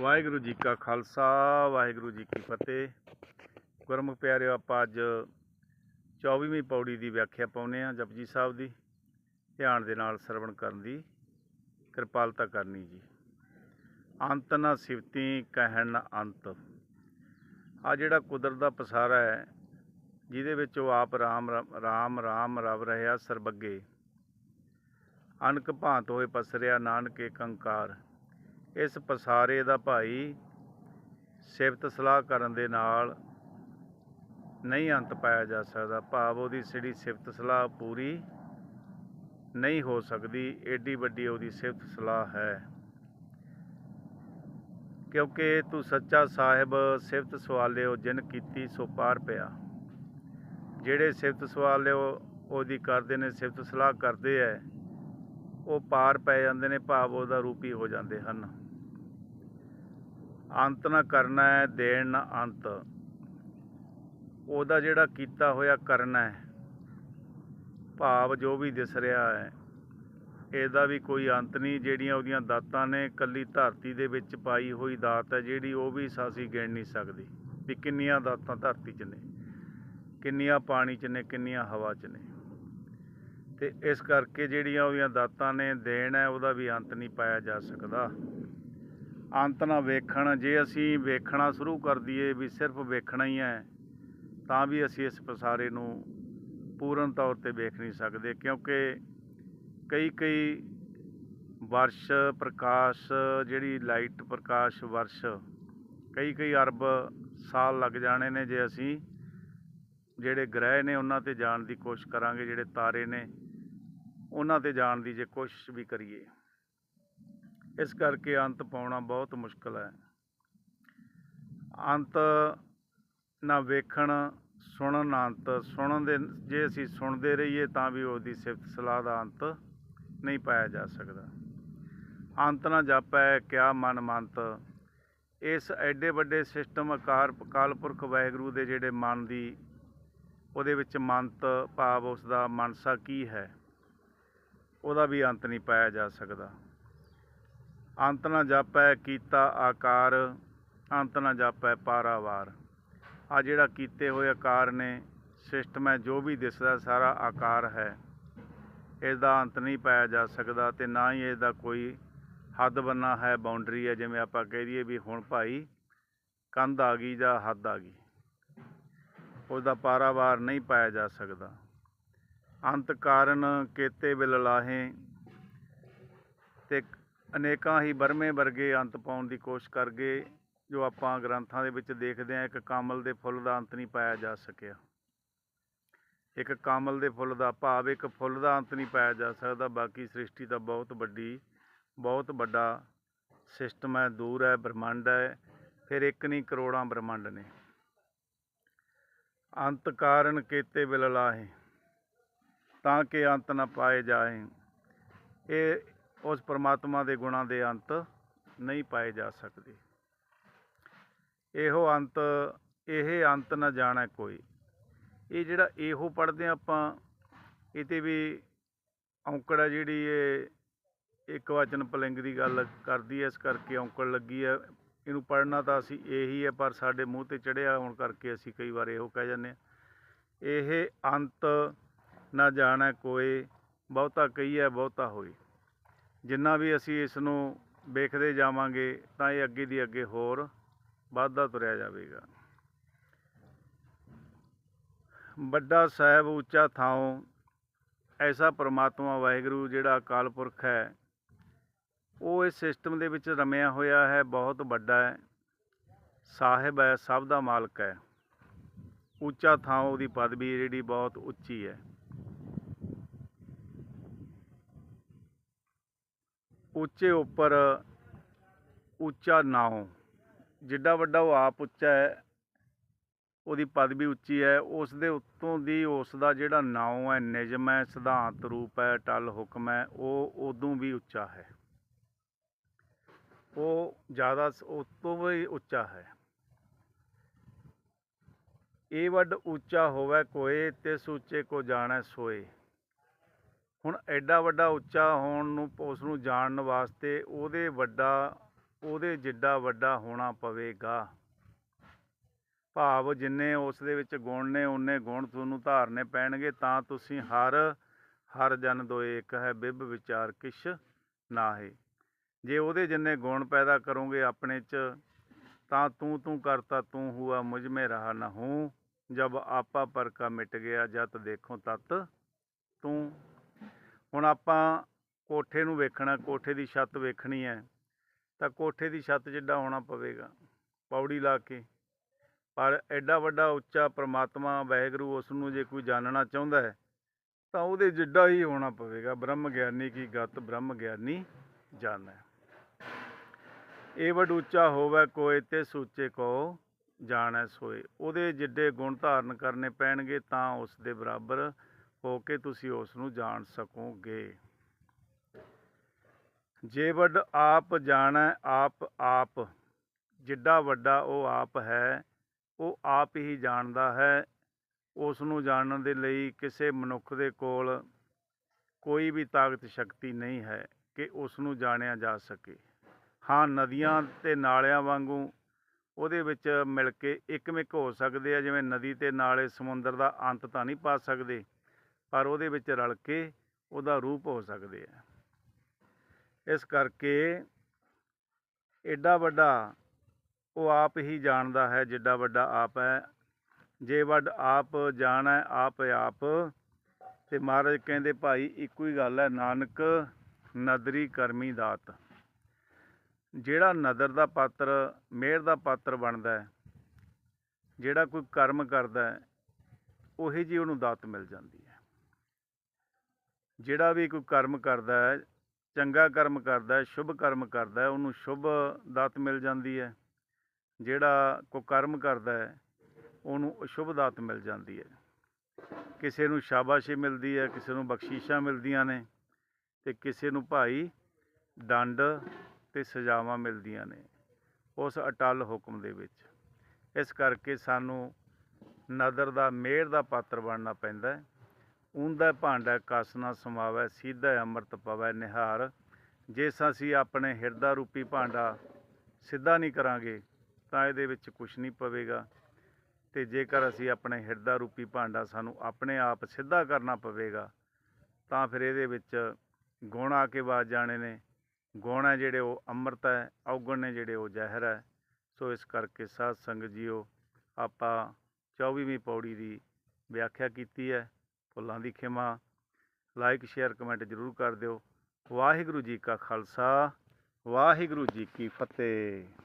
ਵਾਹਿਗੁਰੂ ਜੀ ਕਾ ਖਾਲਸਾ, ਵਾਹਿਗੁਰੂ ਜੀ ਕੀ ਫਤਿਹ। ਗੁਰਮੁਖ ਪਿਆਰਿਓ, ਆਪਾਂ ਅੱਜ 24ਵੀਂ ਪੌੜੀ ਦੀ ਵਿਆਖਿਆ ਪਾਉਨੇ ਆ ਜਪਜੀ ਸਾਹਿਬ ਦੀ, ਧਿਆਨ ਦੇ ਨਾਲ ਸਰਵਣ ਕਰਨ ਦੀ ਕਿਰਪਾਲਤਾ ਕਰਨੀ ਜੀ। ਅੰਤ ਨਾ ਸਿਫਤੀ ਕਹਿਣ ਨਾ ਅੰਤ। ਆ ਜਿਹੜਾ ਕੁਦਰਤ ਦਾ ਪਸਾਰਾ ਹੈ, ਜਿਹਦੇ ਵਿੱਚ ਉਹ ਆਪ ਰਾਮ ਰਾਮ ਰਾਮ, ਰਵ ਰਿਹਾ ਸਰਬੱਗੇ। ਅਨਕ ਭਾਂਤ ਹੋਏ ਪਸਰਿਆ ਨਾਨਕ ਏਕ ਓੰਕਾਰ ਇਸ ਪਸਾਰੇ ਦਾ ਭਾਈ ਸਿਫਤ ਸਲਾਹ ਕਰਨ ਦੇ ਨਾਲ ਨਹੀਂ ਅੰਤ ਪਾਇਆ ਜਾ ਸਕਦਾ। ਭਾਵ ਉਹਦੀ ਸਿੜੀ ਸਿਫਤ ਸਲਾਹ ਪੂਰੀ ਨਹੀਂ ਹੋ ਸਕਦੀ। ਏਡੀ ਵੱਡੀ ਉਹਦੀ ਸਿਫਤ ਸਲਾਹ ਹੈ। ਕਿਉਂਕਿ ਤੂੰ ਸੱਚਾ ਸਾਹਿਬ ਸਿਫਤ ਸਵਾਲਿਓ ਜਿਨ ਕੀਤੀ ਸੋ ਪਾਰ ਪਿਆ। ਜਿਹੜੇ ਸਿਫਤ ਸਵਾਲਿਓ ਉਹਦੀ ਕਰਦੇ ਨੇ, ਸਿਫਤ ਸਲਾਹ ਕਰਦੇ ਐ, ਉਹ ਪਾਰ ਪੈ ਜਾਂਦੇ ਨੇ, ਭਾਵ ਉਹਦਾ ਰੂਪੀ ਹੋ ਜਾਂਦੇ ਹਨ। ਅੰਤ ਨਾ ਕਰਨਾ ਹੈ, ਦੇਣ ਨਾ ਅੰਤ। ਉਹਦਾ ਜਿਹੜਾ ਕੀਤਾ ਹੋਇਆ ਕਰਨਾ ਹੈ, ਭਾਵ ਜੋ ਵੀ ਦਿਸ ਰਿਹਾ ਹੈ, ਇਹਦਾ ਵੀ ਕੋਈ ਅੰਤ ਨਹੀਂ। ਜਿਹੜੀਆਂ ਉਹਦੀਆਂ ਦਾਤਾਂ ਨੇ ਕੱਲੀ ਧਰਤੀ ਦੇ ਵਿੱਚ ਪਾਈ ਹੋਈ ਦਾਤ ਹੈ, ਜਿਹੜੀ ਉਹ ਵੀ ਸਾਸੀ ਗਿਣ ਨਹੀਂ ਸਕਦੀ ਵੀ ਕਿੰਨੀਆਂ ਦਾਤਾਂ ਧਰਤੀ 'ਚ ਨੇ, ਕਿੰਨੀਆਂ ਪਾਣੀ 'ਚ ਨੇ, ਕਿੰਨੀਆਂ ਹਵਾ 'ਚ ਨੇ। ਤੇ ਇਸ ਕਰਕੇ ਜਿਹੜੀਆਂ ਉਹਦੀਆਂ ਦਾਤਾਂ ਨੇ, ਦੇਣ ਹੈ, ਉਹਦਾ ਵੀ ਅੰਤ ਨਹੀਂ ਪਾਇਆ ਜਾ ਸਕਦਾ। ਅੰਤ ਨਾ ਵੇਖਣ, ਜੇ ਅਸੀਂ ਵੇਖਣਾ ਸ਼ੁਰੂ ਕਰ ਦਈਏ ਵੀ ਸਿਰਫ ਵੇਖਣਾ ਹੀ ਹੈ, ਤਾਂ ਵੀ ਅਸੀਂ ਇਸ ਪਸਾਰੇ ਨੂੰ ਪੂਰਨ ਤੌਰ ਤੇ ਵੇਖ ਨਹੀਂ ਸਕਦੇ, ਕਿਉਂਕਿ ਕਈ ਕਈ ਵਰਸ਼, ਪ੍ਰਕਾਸ਼, ਜਿਹੜੀ ਲਾਈਟ ਪ੍ਰਕਾਸ਼ ਵਰਸ਼ ਕਈ ਕਈ ਅਰਬ ਸਾਲ ਲੱਗ ਜਾਣੇ ਨੇ ਜੇ ਅਸੀਂ ਜਿਹੜੇ ਗ੍ਰਹਿ ਨੇ ਉਹਨਾਂ ਤੇ ਜਾਣ ਦੀ ਕੋਸ਼ਿਸ਼ ਕਰਾਂਗੇ, ਜਿਹੜੇ ਤਾਰੇ ਨੇ, ਉਹਨਾਂ ਤੇ ਜਾਣ ਦੀ ਜੇ ਕੋਸ਼ਿਸ਼ ਵੀ ਕਰੀਏ। ਇਸ ਕਰਕੇ ਅੰਤ ਪਾਉਣਾ ਬਹੁਤ ਮੁਸ਼ਕਲ ਹੈ। ਅੰਤ ਨਾ ਵੇਖਣ, ਸੁਣਨ ਨਾ ਅੰਤ, ਸੁਣਨ ਦੇ, ਜੇ ਅਸੀਂ ਸੁਣਦੇ ਰਹੀਏ ਤਾਂ ਵੀ ਉਹਦੀ ਸਿਫਤ ਸਲਾਹ ਦਾ ਅੰਤ ਨਹੀਂ ਪਾਇਆ ਜਾ ਸਕਦਾ। ਅੰਤ ਨਾ ਜਾਪੈ ਕਿਆ ਮਨ ਮੰਤ। ਇਸ ਐਡੇ ਵੱਡੇ ਸਿਸਟਮ ਆਕਾਰ ਅਕਾਲ ਪੁਰਖ ਵਾਹਿਗੁਰੂ ਦੇ ਜਿਹੜੇ ਮਨ ਦੀ, ਉਹਦੇ ਵਿੱਚ ਮੰਤ ਭਾਵ ਉਸ ਦਾ ਮਨਸਾ ਕੀ ਹੈ? ਉਹਦਾ ਵੀ ਅੰਤ ਨਹੀਂ ਪਾਇਆ ਜਾ ਸਕਦਾ। ਅੰਤ ਨਾ ਜਾਪੈ ਕੀਤਾ ਆਕਾਰ, ਅੰਤ ਨਾ ਜਾਪੈ ਪਾਰਾਵਾਰ। ਆ ਜਿਹੜਾ ਕੀਤੇ ਹੋਏ ਆਕਾਰ ਨੇ ਸਿਸਟਮ ਹੈ ਜੋ ਵੀ ਦਿਸਦਾ ਸਾਰਾ ਆਕਾਰ ਹੈ। ਇਸ ਦਾ ਅੰਤ ਨਹੀਂ ਪਾਇਆ ਜਾ ਸਕਦਾ ਤੇ ਨਾ ਹੀ ਇਸ ਦਾ ਕੋਈ ਹੱਦ ਬੰਨਾ ਹੈ ਬਾਉਂਡਰੀ ਹੈ। ਜਿਵੇਂ ਆਪਾਂ ਕਹਿ ਦਈਏ ਵੀ ਹੁਣ ਭਾਈ ਕੰਧ ਆ ਗਈ ਜਾਂ ਹੱਦ ਆ ਗਈ। ਉਸ ਦਾ ਪਾਰਾਵਾਰ ਨਹੀਂ ਪਾਇਆ ਜਾ ਸਕਦਾ। ਅੰਤ ਕਾਰਨ ਕੇਤੇ ਬਿਲ ਲਾਹੇ ਤੇ ਅਨੇਕਾਂ ਹੀ ਬਰਮੇ ਵਰਗੇ ਅੰਤ ਪਾਉਣ ਦੀ ਕੋਸ਼ਿਸ਼ ਕਰ ਗਏ ਜੋ ਆਪਾਂ ਗ੍ਰੰਥਾਂ ਦੇ ਵਿੱਚ ਦੇਖਦੇ ਹਾਂ, ਇੱਕ ਕਮਲ ਦੇ ਫੁੱਲ ਦਾ ਅੰਤ ਨਹੀਂ ਪਾਇਆ ਜਾ ਸਕਿਆ। ਇੱਕ ਕਮਲ ਦੇ ਫੁੱਲ ਦਾ ਭਾਵ, ਇੱਕ ਫੁੱਲ ਦਾ ਅੰਤ ਨਹੀਂ ਪਾਇਆ ਜਾ ਸਕਦਾ। ਬਾਕੀ ਸ੍ਰਿਸ਼ਟੀ ਤਾਂ ਬਹੁਤ ਵੱਡੀ, ਬਹੁਤ ਵੱਡਾ ਸਿਸਟਮ ਹੈ, ਦੂਰ ਹੈ, ਬ੍ਰਹਮੰਡ ਹੈ, ਫਿਰ ਇੱਕ ਨਹੀਂ, ਕਰੋੜਾਂ ਬ੍ਰਹਮੰਡ ਨੇ। ਅੰਤ ਕਾਰਨ ਕੀਤੇ ਬਿਲ ਲਾਹੇ ਤਾਂ ਕਿ ਅੰਤ ਨਾ ਪਾਏ ਜਾਏ। ਇਹ ਉਸ ਪਰਮਾਤਮਾ ਦੇ ਗੁਣਾਂ ਦੇ ਅੰਤ ਨਹੀਂ ਪਾਏ ਜਾ ਸਕਦੇ। ਇਹੋ ਅੰਤ, ਇਹ ਅੰਤ ਨਾ ਜਾਣੈ ਕੋਈ। ਇਹ ਜਿਹੜਾ ਇਹੋ ਪੜ੍ਹਦੇ ਹਾਂ ਆਪਾਂ ਇਹਤੇ ਵੀ ਔਂਕੜ ਹੈ ਜਿਹੜੀ ਇਹ ਇੱਕ ਵਚਨ ਪਲਿੰਗ ਦੀ ਗੱਲ ਕਰਦੀ ਹੈ ਇਸ ਕਰਕੇ ਔਂਕੜ ਲੱਗੀ ਹੈ ਇਹਨੂੰ ਪੜ੍ਹਨਾ ਤਾਂ ਅਸੀਂ ਇਹੀ ਹੈ ਪਰ ਸਾਡੇ ਮੂੰਹ ਤੇ ਚੜਿਆ ਹੋਣ ਕਰਕੇ ਅਸੀਂ ਕਈ ਵਾਰ ਇਹੋ ਕਹਿ ਜਾਂਦੇ ਹਾਂ। ਇਹ ਅੰਤ ਨਾ ਜਾਣੈ ਕੋਈ, ਬਹੁਤਾ ਕਹੀਐ, ਬਹੁਤਾ ਹੋਈ। ਜਿੰਨਾ ਵੀ ਅਸੀਂ ਇਸ ਨੂੰ ਵੇਖਦੇ ਜਾਵਾਂਗੇ, ਤਾਂ ਇਹ ਅੱਗੇ ਦੀ ਅੱਗੇ ਹੋਰ ਵੱਧਦਾ ਤੁਰਿਆ ਜਾਵੇਗਾ। ਵੱਡਾ ਸਾਹਿਬ ਉੱਚਾ ਥਾਂ ਐਸਾ ਪਰਮਾਤਮਾ ਵਾਹਿਗੁਰੂ ਜਿਹੜਾ ਅਕਾਲ ਪੁਰਖ ਹੈ, ਉਹ ਇਸ ਸਿਸਟਮ ਦੇ ਵਿੱਚ ਰਮਿਆ ਹੋਇਆ ਹੈ, ਬਹੁਤ ਵੱਡਾ ਹੈ, ਸਾਹਿਬ ਹੈ, ਸਭ ਦਾ ਮਾਲਕ ਹੈ। ਉੱਚਾ ਥਾਂ ਉਹਦੀ ਪਦਵੀ ਜਿਹੜੀ ਬਹੁਤ ਉੱਚੀ ਹੈ। ਉੱਚੇ ਉੱਪਰ ਉੱਚਾ ਨਾਉ ਜਿੱਡਾ ਵੱਡਾ ਉਹ ਆਪ ਉੱਚਾ ਹੈ, ਉਹਦੀ ਪਦਵੀ ਉੱਚੀ ਹੈ। ਉਸ ਦੇ ਉੱਤੋਂ ਦੀ ਉਸ ਦਾ ਜਿਹੜਾ ਨਾਉ ਹੈ, ਨਿਯਮ ਹੈ, ਸਿਧਾਂਤ ਰੂਪ ਹੈ, ਟਲ ਹੁਕਮ ਹੈ, ਉਹ ਉਦੋਂ ਵੀ ਉੱਚਾ ਹੈ। ਉਹ ਜ਼ਿਆਦਾ ਉਤੋਂ ਵੀ ਉੱਚਾ ਹੈ। ਇਹ ਵੱਡ ਉੱਚਾ ਹੋਵੇ ਕੋਏ ਤੇ ਸੂਚੇ ਕੋ ਜਾਣੈ ਸੋਏ। ਹੁਣ ਐਡਾ ਵੱਡਾ ਉੱਚਾ ਹੋਣ ਨੂੰ, ਉਸ ਨੂੰ ਜਾਣਨ ਵਾਸਤੇ ਉਹਦੇ ਵੱਡਾ, ਉਹਦੇ ਜਿੱਡਾ ਵੱਡਾ ਹੋਣਾ ਪਵੇਗਾ। ਭਾਵ ਜਿੰਨੇ ਉਸ ਦੇ ਵਿੱਚ ਗੁਣ ਨੇ ਉਨੇ ਗੁਣ ਤੁਹਾਨੂੰ ਧਾਰਨੇ ਪੈਣਗੇ, ਤਾਂ ਤੁਸੀਂ ਹਰ ਹਰ ਜਨ ਦੋਏ ਇੱਕ ਹੈ, ਬਿਬ ਵਿਚਾਰ ਕਿਛ ਹੈ ਜੇ ਉਹਦੇ ਜਿੰਨੇ ਗੁਣ ਪੈਦਾ ਕਰੋਗੇ ਆਪਣੇ ਚ, ਤਾਂ ਤੂੰ ਤੂੰ ਕਰਤਾ ਤੂੰ ਹੁਆ, ਮੁਝ ਮੇ ਰਹਾ ਨਾ ਹੂੰ। ਜਬ ਆਪਾ ਪਰ ਕਾ ਮਿਟ ਗਿਆ, ਜਤ ਦੇਖੋ ਤਤ ਤੂੰ। ਹੁਣ ਆਪਾਂ ਕੋਠੇ ਨੂੰ ਵੇਖਣਾ, ਕੋਠੇ ਦੀ ਛੱਤ ਵੇਖਣੀ ਹੈ, ਤਾਂ ਕੋਠੇ ਦੀ ਛੱਤ ਜਿੱਡਾ ਹੋਣਾ ਪਵੇਗਾ, ਪੌੜੀ ਲਾ ਕੇ। ਪਰ ਐਡਾ ਵੱਡਾ ਉੱਚਾ ਪ੍ਰਮਾਤਮਾ, ਵਾਹਿਗੁਰੂ ਉਸ ਨੂੰ ਜੇ ਕੋਈ ਜਾਣਨਾ ਚਾਹੁੰਦਾ ਹੈ, ਤਾਂ ਉਹਦੇ ਜਿੱਡਾ ਹੀ ਹੋਣਾ ਪਵੇਗਾ, ਬ੍ਰਹਮ ਗਿਆਨੀ ਕੀ ਗਤ, ਬ੍ਰਹਮ ਗਿਆਨੀ ਜਾਣੈ। ਇਹ ਵੱਡ ਉੱਚਾ ਹੋਵੇ ਕੋਏ ਤੇ ਸੂਚੇ ਕੋ ਜਾਣੈ ਸੋਏ। ਉਹਦੇ ਜਿੱਡੇ ਗੁਣ ਧਾਰਨ ਕਰਨੇ ਪੈਣਗੇ, ਤਾਂ ਉਸ ਦੇ ਬਰਾਬਰ ਹੋ ਕੇ ਤੁਸੀਂ ਉਸ ਨੂੰ ਜਾਣ ਸਕੋਗੇ। ਜੇ ਵੱਡ ਆਪ ਜਾਣੈ, ਆਪ ਆਪ। ਜਿੱਡਾ ਵੱਡਾ ਉਹ ਆਪ ਹੈ, ਉਹ ਆਪ ਹੀ ਜਾਣਦਾ ਹੈ। ਉਸ ਨੂੰ ਜਾਣਨ ਦੇ ਲਈ ਕਿਸੇ ਮਨੁੱਖ ਦੇ ਕੋਲ ਕੋਈ ਵੀ ਤਾਕਤ, ਸ਼ਕਤੀ ਨਹੀਂ ਹੈ ਕਿ ਉਸ ਨੂੰ ਜਾਣਿਆ ਜਾ ਸਕੇ। ਹਾਂ, ਨਦੀਆਂ ਤੇ ਨਾਲਿਆਂ ਵਾਂਗੂ ਉਹਦੇ ਵਿੱਚ ਮਿਲ ਕੇ ਇੱਕਮਿਕ ਹੋ ਸਕਦੇ ਆ। ਜਿਵੇਂ ਨਦੀ ਤੇ ਨਾਲੇ ਸਮੁੰਦਰ ਦਾ ਅੰਤ ਤਾਂ ਨਹੀਂ ਪਾ ਸਕਦੇ। ਪਰ ਉਹਦੇ ਵਿੱਚ ਰਲ ਕੇ ਉਹਦਾ ਰੂਪ ਹੋ ਸਕਦੇ ਆ। ਇਸ ਕਰਕੇ ਐਡਾ ਵੱਡਾ ਉਹ ਆਪ ਹੀ ਜਾਣਦਾ ਹੈ, ਜਿੱਡਾ ਵੱਡਾ ਆਪ ਹੈ। ਜੇ ਵੱਡ ਆਪ ਜਾਣੈ, ਆਪ ਆਪ। ਤੇ ਮਹਾਰਾਜ ਕਹਿੰਦੇ, ਭਾਈ, ਇੱਕੋ ਹੀ ਗੱਲ ਹੈ, ਨਾਨਕ ਨਦਰੀ ਕਰਮੀ ਦਾਤ। ਜਿਹੜਾ ਨਦਰ ਦਾ ਪਾਤਰ, ਮਿਹਰ ਦਾ ਪਾਤਰ ਬਣਦਾ ਹੈ, ਜਿਹੜਾ ਕੋਈ ਕਰਮ ਕਰਦਾ ਹੈ, ਉਹੀ ਜੀ ਉਹਨੂੰ ਦਾਤ ਮਿਲ ਜਾਂਦੀ ਹੈ। ਜਿਹੜਾ ਵੀ ਕੋਈ ਕਰਮ ਕਰਦਾ ਹੈ, ਚੰਗਾ ਕਰਮ ਕਰਦਾ ਹੈ, ਸ਼ੁਭ ਕਰਮ ਕਰਦਾ ਹੈ, ਉਹਨੂੰ ਸ਼ੁਭ ਦਾਤ ਮਿਲ ਜਾਂਦੀ ਹੈ। ਜਿਹੜਾ ਕੋ ਕਰਮ ਕਰਦਾ ਹੈ, ਉਹਨੂੰ ਅਸ਼ੁਭ ਦਾਤ ਮਿਲ ਜਾਂਦੀ ਹੈ। ਕਿਸੇ ਨੂੰ ਸ਼ਾਬਾਸ਼ੀ ਮਿਲਦੀ ਹੈ, ਕਿਸੇ ਨੂੰ ਬਖਸ਼ੀਸ਼ਾਂ ਮਿਲਦੀਆਂ ਨੇ ਤੇ ਕਿਸੇ ਨੂੰ ਭਾਈ ਦੰਡ ਤੇ ਸਜ਼ਾਵਾਂ ਮਿਲਦੀਆਂ ਨੇ, ਉਸ ਅਟਲ ਹੁਕਮ ਦੇ ਵਿੱਚ। ਇਸ ਕਰਕੇ ਸਾਨੂੰ ਨਦਰ ਦਾ, ਮਿਹਰ ਦਾ ਪਾਤਰ ਬਣਨਾ ਪੈਂਦਾ ਹੈ। ਉਂਦਾ ਭਾਂਡਾ ਕਸ ਨਾ ਸਮਾਵੈ, ਸਿੱਧਾ ਅੰਮ੍ਰਿਤ ਪਵੈ ਨਿਹਾਰ। ਜੇ ਅਸੀਂ ਆਪਣੇ ਹਿਰਦਾ ਰੂਪੀ ਭਾਂਡਾ ਸਿੱਧਾ ਨਹੀਂ ਕਰਾਂਗੇ, ਤਾਂ ਇਹਦੇ ਵਿੱਚ ਕੁਝ ਨਹੀਂ ਪਵੇਗਾ। ਤੇ ਜੇਕਰ ਅਸੀਂ ਆਪਣੇ ਹਿਰਦਾ ਰੂਪੀ ਭਾਂਡਾ ਸਾਨੂੰ ਆਪਣੇ ਆਪ ਸਿੱਧਾ ਕਰਨਾ ਪਵੇਗਾ, ਤਾਂ ਫਿਰ ਇਹਦੇ ਵਿੱਚ ਗੁਣ ਆ ਕੇ ਬਾਜ ਜਾਣੇ ਨੇ। ਗੁਣ ਹੈ ਜਿਹੜੇ ਉਹ ਅੰਮ੍ਰਿਤ ਹੈ, ਔਗਣ ਨੇ ਜਿਹੜੇ ਉਹ ਜ਼ਹਿਰ ਹੈ। ਸੋ ਇਸ ਕਰਕੇ ਸਾਧ ਸੰਗਤ ਜੀਓ, ਆਪਾਂ 24ਵੀਂ ਪੌੜੀ ਦੀ ਵਿਆਖਿਆ ਕੀਤੀ ਹੈ। ਫੁੱਲਾਂ ਦੀ ਖਿਮਾ। ਲਾਈਕ ਸ਼ੇਅਰ ਕਮੈਂਟ ਜ਼ਰੂਰ ਕਰ ਦਿਓ। ਵਾਹਿਗੁਰੂ ਜੀ ਕਾ ਖਾਲਸਾ। ਵਾਹਿਗੁਰੂ ਜੀ ਕੀ ਫਤਿਹ।